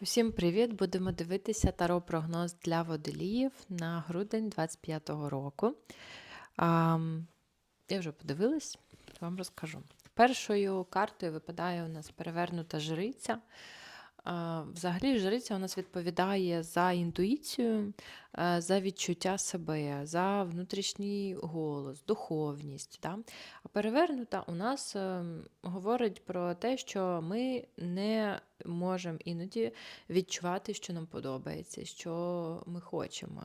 Усім привіт! Будемо дивитися таро прогноз для водоліїв на грудень 25-го року. А, я вже подивилась, вам розкажу. Першою картою випадає у нас перевернута жриця. Взагалі, жриця у нас відповідає за інтуїцію, е, за відчуття себе, за внутрішній голос, духовність. Да? А перевернута у нас е, говорить про те, що ми не можемо іноді відчувати, що нам подобається, що ми хочемо,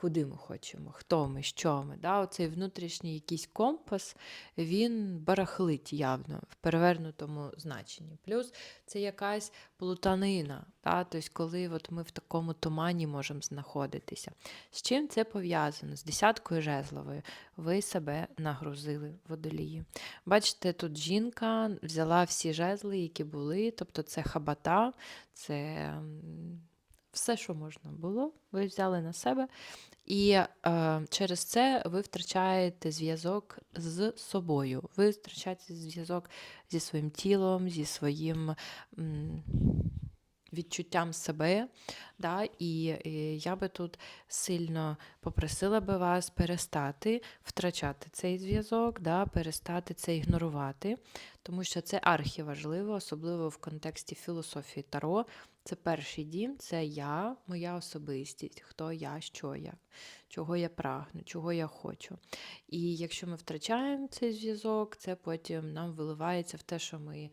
куди ми хочемо, хто ми, що ми. Да? Оцей внутрішній якийсь компас, він барахлить явно в перевернутому значенні. Плюс це якась плутанина, да? тобто, коли от ми в такому тумані можемо знаходитися. З чим це пов'язано? З десяткою жезловою. Ви себе нагрузили водолії. Бачите, тут жінка взяла всі жезли, які були, тобто це хабата, це все, що можна було, ви взяли на себе. І е, через це ви втрачаєте зв'язок з собою. Ви втрачаєте зв'язок зі своїм тілом, зі своїм м, відчуттям себе. Да? І, і я би тут сильно попросила би вас перестати втрачати цей зв'язок, да? перестати це ігнорувати, тому що це архіважливо, особливо в контексті філософії Таро. Це перший дім, це я, моя особистість, хто я, що я, чого я прагну, чого я хочу. І якщо ми втрачаємо цей зв'язок, це потім нам виливається в те, що ми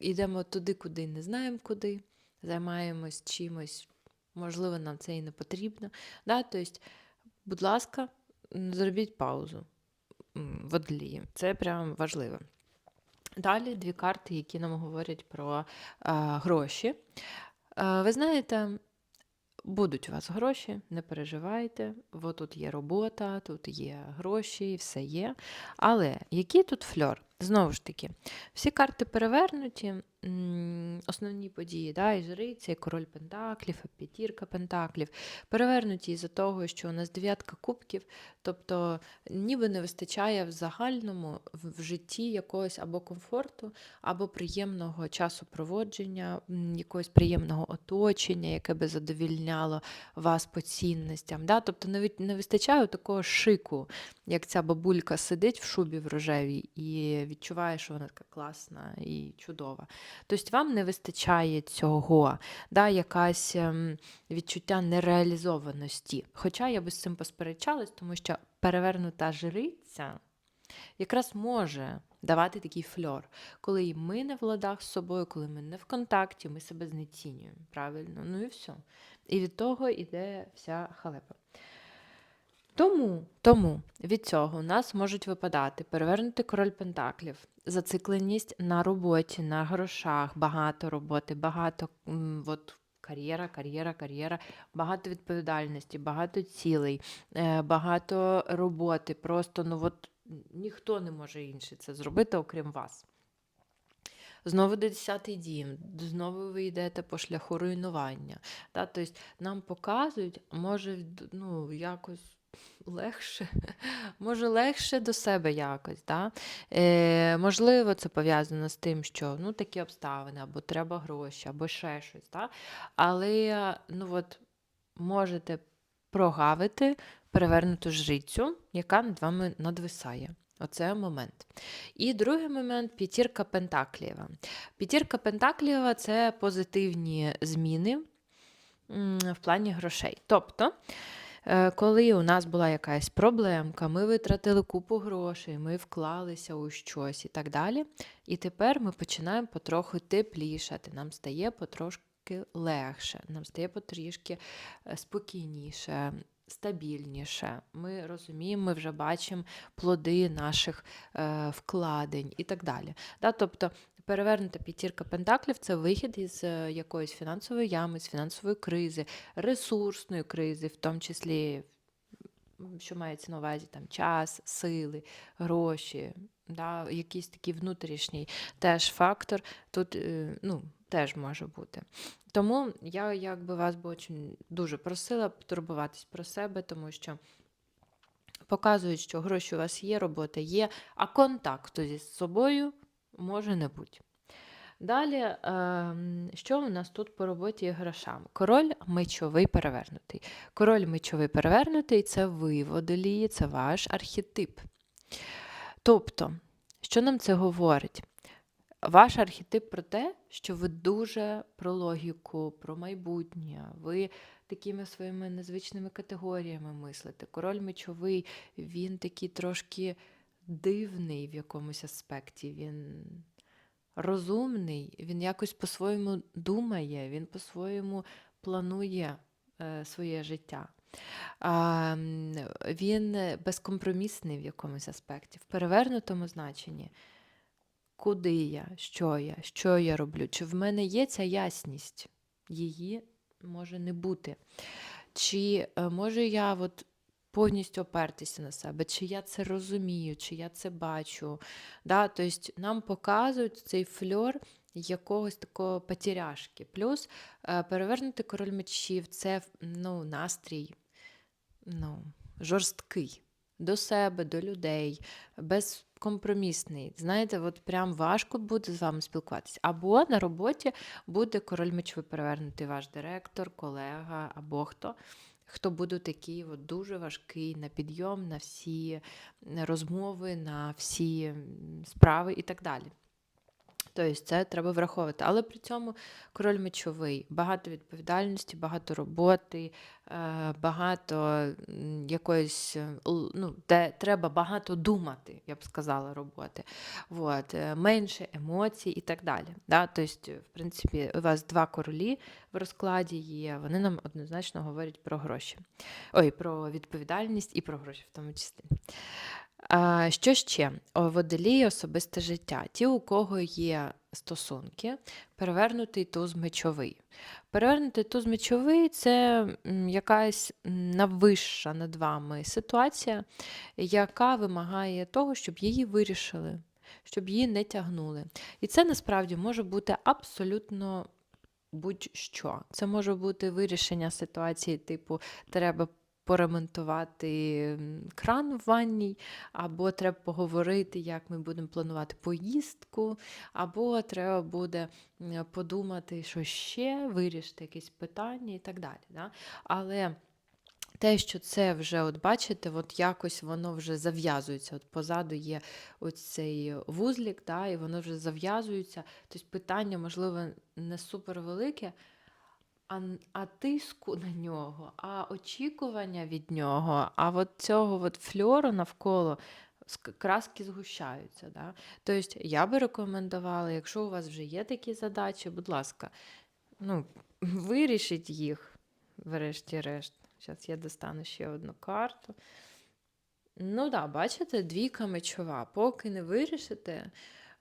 йдемо туди, куди не знаємо куди, займаємось чимось, можливо, нам це і не потрібно. Да? Тобто, будь ласка, зробіть паузу м, водолії. Це прям важливо. Далі дві карти, які нам говорять про а, гроші. А, ви знаєте, будуть у вас гроші, не переживайте. Бо тут є робота, тут є гроші, все є. Але який тут фльор? Знову ж таки, всі карти перевернуті, основні події, да, і жриця, і король Пентаклів, і п'ятірка Пентаклів, перевернуті із-за того, що у нас дев'ятка кубків, тобто ніби не вистачає в загальному в житті якогось або комфорту, або приємного часу проводження, якогось приємного оточення, яке би задовільняло вас по цінностям. Да? Тобто не вистачає такого шику, як ця бабулька сидить в шубі в рожевій і відчуває, що вона така класна і чудова. Тобто вам не вистачає цього, да? якась ем, відчуття нереалізованості. Хоча я би з цим посперечалась, тому що перевернута жриця якраз може давати такий фльор, коли ми не в ладах з собою, коли ми не в контакті, ми себе знецінюємо. Правильно? Ну і все. І від того йде вся халепа. Тому, тому від цього у нас можуть випадати перевернути король Пентаклів, зацикленість на роботі, на грошах, багато роботи, багато от, кар'єра, кар'єра, кар'єра, багато відповідальності, багато цілей, е, багато роботи. Просто ну от ніхто не може інший це зробити, окрім вас. Знову десятий дім, знову ви йдете по шляху руйнування. Тобто нам показують, може, ну, якось легше, може легше до себе якось. Да? Е, можливо, це пов'язано з тим, що ну, такі обставини, або треба гроші, або ще щось. Да? Але ну, от, можете прогавити перевернуту жрицю, яка над вами надвисає. Оце момент. І другий момент п'ятірка Пентаклієва. П'ятірка Пентаклієва це позитивні зміни в плані грошей. Тобто, коли у нас була якась проблемка, ми витратили купу грошей, ми вклалися у щось і так далі. І тепер ми починаємо потроху теплішати, нам стає потрошки легше, нам стає потрішки е, спокійніше. Стабільніше, ми розуміємо, ми вже бачимо плоди наших е, вкладень і так далі. Да? Тобто перевернута п'ятірка пентаклів це вихід із е, якоїсь фінансової ями, з фінансової кризи, ресурсної кризи, в тому числі, що мається на увазі там час, сили, гроші, да? якийсь такий внутрішній теж фактор тут е, ну, теж може бути. Тому я якби вас би дуже просила потурбуватись про себе, тому що показують, що гроші у вас є, робота є, а контакту зі собою може не бути. Далі, ем, що у нас тут по роботі грошам? Король мечовий перевернутий. Король мечовий перевернутий це ви, водолії, це ваш архетип. Тобто, що нам це говорить? Ваш архетип про те, що ви дуже про логіку, про майбутнє, ви такими своїми незвичними категоріями мислите. Король мечовий, він такий трошки дивний в якомусь аспекті. Він розумний, він якось по-своєму думає, він по-своєму планує е, своє життя. Він безкомпромісний в якомусь аспекті, в перевернутому значенні. Куди я, що я, що я роблю? Чи в мене є ця ясність? Її може не бути. Чи е, можу я от повністю опертися на себе, чи я це розумію, чи я це бачу. Да? Тобто нам показують цей фльор якогось такого потеряшки. Плюс е, перевернути король мечів це ну, настрій ну, жорсткий до себе, до людей, безкомпромісний. Знаєте, от прям важко буде з вами спілкуватися. Або на роботі буде король мечовий перевернутий ваш директор, колега або хто. Хто буде такий от дуже важкий на підйом, на всі розмови, на всі справи і так далі. Тобто це треба враховувати. Але при цьому король мечовий, багато відповідальності, багато роботи, е, багато якоїсь, е, ну, де треба багато думати, я б сказала, роботи. Вот. е, Менше емоцій і так далі. Да? Тобто, в принципі, у вас два королі в розкладі є, вони нам однозначно говорять про гроші. Ой, про відповідальність і про гроші в тому числі. Що ще? Водолії особисте життя. Ті, у кого є стосунки, перевернутий туз мечовий. Перевернутий туз мечовий це якась навища над вами ситуація, яка вимагає того, щоб її вирішили, щоб її не тягнули. І це насправді може бути абсолютно будь-що. Це може бути вирішення ситуації, типу, треба поремонтувати кран в ванній, або треба поговорити, як ми будемо планувати поїздку, або треба буде подумати, що ще, вирішити якісь питання і так далі. Да? Але те, що це вже, от бачите, от якось воно вже зав'язується. От позаду є ось цей вузлік, да, і воно вже зав'язується. Тобто питання, можливо, не супер велике, а, а тиску на нього, а очікування від нього, а от цього от фльору навколо краски згущаються. Да? Тобто я би рекомендувала, якщо у вас вже є такі задачі, будь ласка, ну, вирішіть їх, врешті-решт. Зараз я достану ще одну карту. Ну так, да, бачите, двійка мечова. Поки не вирішите,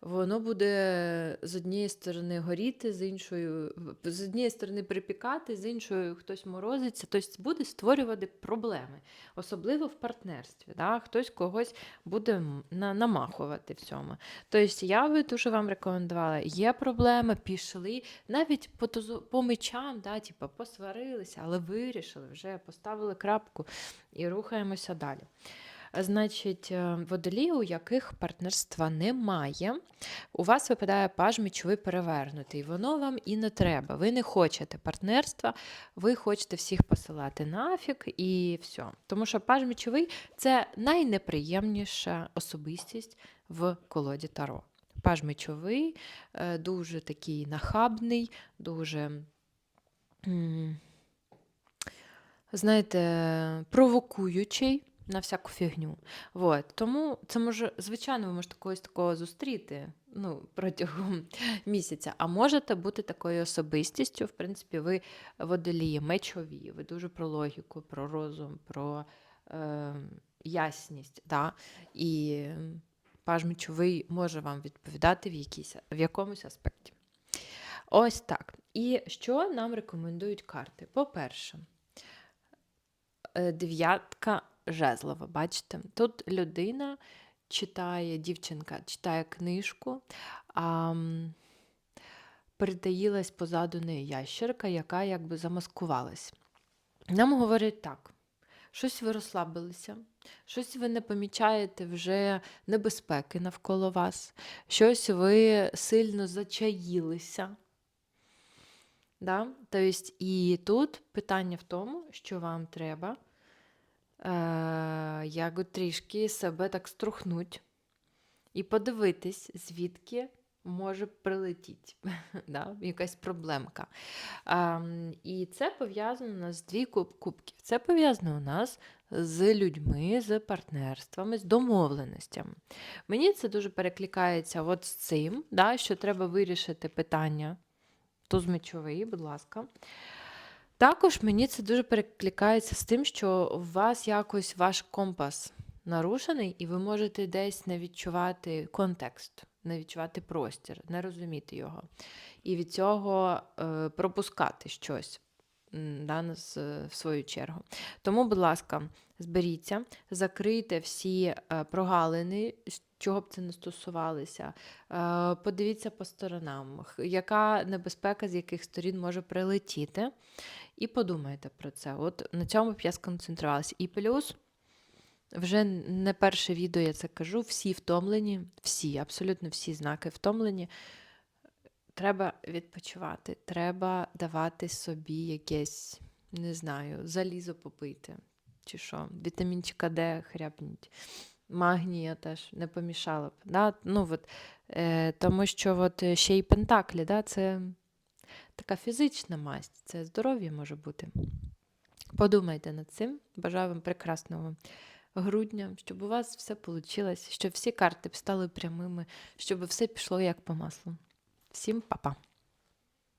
воно буде з однієї сторони горіти, з іншої, з однієї сторони припікати, з іншої хтось морозиться. Тобто буде створювати проблеми, особливо в партнерстві. Да? Хтось когось буде на- намахувати в цьому. Тобто я би дуже вам рекомендувала, є проблема, пішли, навіть по, по мечам, да, типу, посварилися, але вирішили, вже поставили крапку і рухаємося далі. Значить, е, водолії, у яких партнерства немає, у вас випадає паж мічовий перевернутий. Воно вам і не треба. Ви не хочете партнерства, ви хочете всіх посилати нафіг і все. Тому що паж мічовий це найнеприємніша особистість в колоді Таро. Паж мечовий, е, дуже такий нахабний, дуже. знаєте, провокуючий на всяку фігню. Вот. Тому це може, звичайно, ви можете когось такого зустріти ну, протягом місяця, а можете бути такою особистістю. В принципі, ви водолії, мечові, ви дуже про логіку, про розум, про е, ясність. Да? І паж мечовий може вам відповідати в, якійсь, в якомусь аспекті. Ось так. І що нам рекомендують карти? По-перше, е, дев'ятка жезлова. Бачите? Тут людина читає, дівчинка читає книжку, а притаїлась позаду неї ящерка, яка якби замаскувалась. Нам говорять так: щось ви розслабилися, щось ви не помічаєте вже небезпеки навколо вас, щось ви сильно зачаїлися. Да? Тобто, і тут питання в тому, що вам треба як трішки себе так струхнуть і подивитись, звідки може прилетіти да? якась проблемка. Ем, і це пов'язано у нас з дві куб- кубків. Це пов'язано у нас з людьми, з партнерствами, з домовленостями. Мені це дуже перекликається от з цим, да, що треба вирішити питання. Туз мечовий, будь ласка. Також мені це дуже перекликається з тим, що у вас якось ваш компас нарушений, і ви можете десь не відчувати контекст, не відчувати простір, не розуміти його. І від цього е, пропускати щось да, в свою чергу. Тому, будь ласка, зберіться, закрийте всі е, прогалини, чого б це не стосувалося. Е, Подивіться по сторонам, яка небезпека з яких сторін може прилетіти. І подумайте про це. От на цьому б я сконцентрувалася. І плюс, вже не перше відео я це кажу, всі втомлені, всі, абсолютно всі знаки втомлені. Треба відпочивати, треба давати собі якесь, не знаю, залізо попити, чи що, вітамінчика Д хряпніть. Магнія теж не помішало б. Да? Ну, от, е, тому що от ще й пентаклі, да? це така фізична масть, це здоров'я може бути. Подумайте над цим. Бажаю вам прекрасного грудня, щоб у вас все вийшло, щоб всі карти стали прямими, щоб все пішло як по маслу. Всім па-па!